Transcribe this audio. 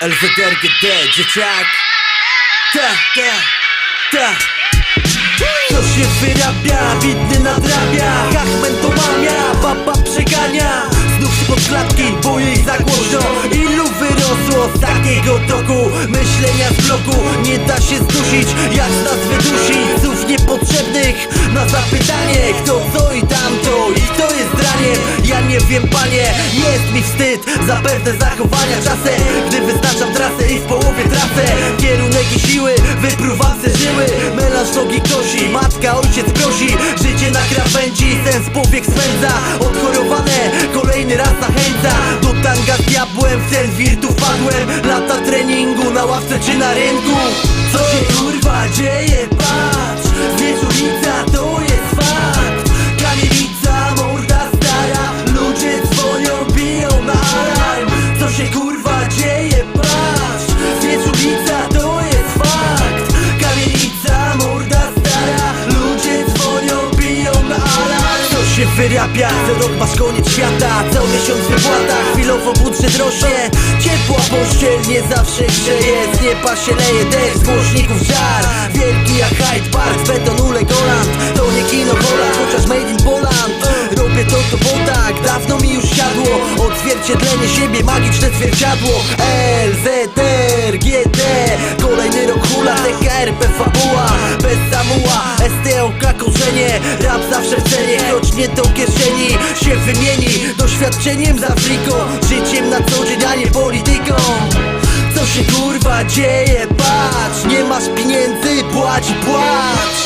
LWDRGD, dzieciak Ta, ta, ta. Co się wyrabia, widny nadrabia. Hachmen to mamia, baba przegania. Znów spod klatki, bo jej za głośno. Ilu wyrosło z takiego toku? Myślenia z bloku. Nie da się zdusić, jak nas wydusi. Słów niepotrzebnych na zapytanie. Kto, co i tamto I kto jest draniem Ja nie wiem panie, jest mi wstyd Za pewne zachowania. Czasem Gdy wyznaczam powiek spędza. Odchorowane, kolejny raz zachęca. Do tanga diabłem, w ten wirtu wpadłem. Lata treningu, na ławce czy na rynku. Co się kurwa dzieje, wyrabia, za rok masz koniec świata Cały miesiąc wypłata, chwilowo budżet rośnie Ciepła pościel nie zawsze grzeje. Z nieba się leje deszcz, z głośników żar. Wielki jak Hyde Park, z betonu Legoland To nie kino Holland, chociaż made in Poland. Robię to, to bo tak, dawno mi już siadło. Odzwierciedlenie siebie, magiczne zwierciadło. LZR, GT Kolejny rok hula, TKR, fabuła do kieszeni Się wymieni doświadczeniem z Afriką Życiem na co dzień, a nie polityką. Co się kurwa dzieje, patrz Nie masz pieniędzy, płać płacz